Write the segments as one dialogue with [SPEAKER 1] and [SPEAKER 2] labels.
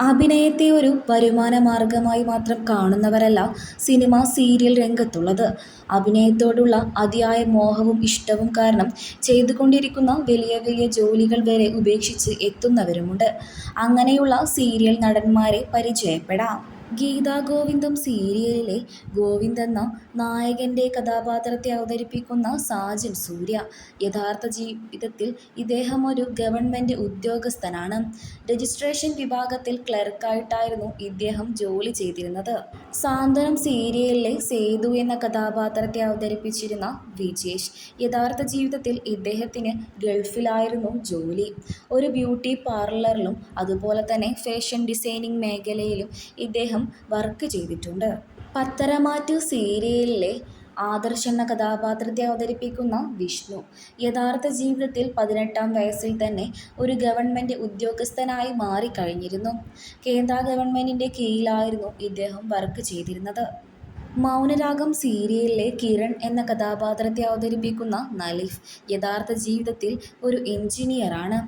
[SPEAKER 1] അഭിനയത്തെ ഒരു വരുമാന മാർഗമായി മാത്രം കാണുന്നവരല്ല സിനിമ സീരിയൽ രംഗത്തുള്ളത്. അഭിനയത്തോടുള്ള അതിയായ മോഹവും ഇഷ്ടവും കാരണം ചെയ്തുകൊണ്ടിരിക്കുന്ന വലിയ വലിയ ജോലികൾ വരെ ഉപേക്ഷിച്ച് എത്തുന്നവരുമുണ്ട്. അങ്ങനെയുള്ള സീരിയൽ നടന്മാരെ പരിചയപ്പെടാം. ഗീതാഗോവിന്ദം സീരിയലിലെ ഗോവിന്ദ് എന്ന നായകന്റെ കഥാപാത്രത്തെ അവതരിപ്പിക്കുന്ന സാജൻ സൂര്യ. യഥാർത്ഥ ജീവിതത്തിൽ ഇദ്ദേഹം ഒരു ഗവൺമെന്റ് ഉദ്യോഗസ്ഥനാണ്. രജിസ്ട്രേഷൻ വിഭാഗത്തിൽ ക്ലർക്കായിട്ടായിരുന്നു ഇദ്ദേഹം ജോലി ചെയ്തിരുന്നത്. സാന്ത്വനം സീരിയലിലെ സേതു എന്ന കഥാപാത്രത്തെ അവതരിപ്പിച്ചിരുന്ന വിജേഷ്. യഥാർത്ഥ ജീവിതത്തിൽ ഇദ്ദേഹത്തിന് ഗൾഫിലായിരുന്നു ജോലി. ഒരു ബ്യൂട്ടി പാർലറിലും അതുപോലെ തന്നെ ഫാഷൻ ഡിസൈനിങ് മേഖലയിലും ഇദ്ദേഹം വർക്ക് ചെയ്തിട്ടുണ്ട്. പത്തരമാറ്റു സീരിയലിലെ ആദർശ് എന്ന കഥാപാത്രത്തെ അവതരിപ്പിക്കുന്ന വിഷ്ണു. യഥാർത്ഥ ജീവിതത്തിൽ പതിനെട്ടാം വയസ്സിൽ തന്നെ ഒരു ഗവൺമെന്റ് ഉദ്യോഗസ്ഥനായി മാറിക്കഴിഞ്ഞിരുന്നു. കേന്ദ്ര ഗവൺമെന്റിന്റെ കീഴിലായിരുന്നു ഇദ്ദേഹം വർക്ക് ചെയ്തിരുന്നത്. മൗനരാഗം സീരിയലിലെ കിരൺ എന്ന കഥാപാത്രത്തെ അവതരിപ്പിക്കുന്ന നലീഫ്. യഥാർത്ഥ ജീവിതത്തിൽ ഒരു എഞ്ചിനീയറാണ്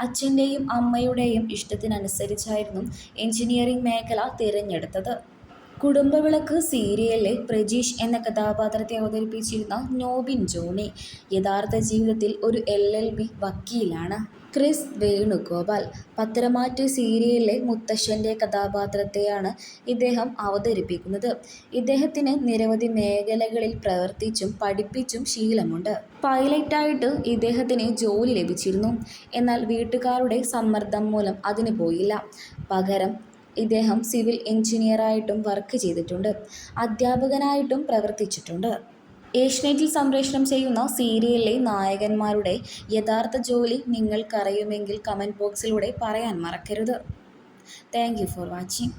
[SPEAKER 1] അച്ഛന്റെയും അമ്മയുടെയും ഇഷ്ടത്തിനനുസരിച്ചായിരുന്നു എഞ്ചിനീയറിംഗ് മേഖല തിരഞ്ഞെടുത്തത്. കുടുംബവിളക്ക് സീരിയലിൽ പ്രജീഷ് എന്ന കഥാപാത്രത്തെ അവതരിപ്പിച്ചിരുന്ന നോബിൻ ജോണി. യഥാർത്ഥ ജീവിതത്തിൽ ഒരു എൽ എൽ ബി വക്കീലാണ്. ക്രിസ് വേണുഗോപാൽ. പത്രമാറ്റ് സീരിയലിലെ മുത്തശ്ശന്റെ കഥാപാത്രത്തെയാണ് ഇദ്ദേഹം അവതരിപ്പിക്കുന്നത്. ഇദ്ദേഹത്തിന് നിരവധി മേഖലകളിൽ പ്രവർത്തിച്ചും പഠിപ്പിച്ചും ശീലമുണ്ട്. പൈലറ്റായിട്ട് ഇദ്ദേഹത്തിന് ജോലി ലഭിച്ചിരുന്നു. എന്നാൽ വീട്ടുകാരുടെ സമ്മർദ്ദം മൂലം അതിന് പോയില്ല. പകരം ഇദ്ദേഹം സിവിൽ എഞ്ചിനീയറായിട്ടും വർക്ക് ചെയ്തിട്ടുണ്ട്. അധ്യാപകനായിട്ടും പ്രവർത്തിച്ചിട്ടുണ്ട്. ഏഷ്യനെറ്റിൽ സംപ്രേഷണം ചെയ്യുന്ന സീരിയലിലെ നായകന്മാരുടെ യഥാർത്ഥ ജോലി നിങ്ങൾക്കറിയുമെങ്കിൽ കമന്റ് ബോക്സിലൂടെ പറയാൻ മറക്കരുത്. Thank for watching.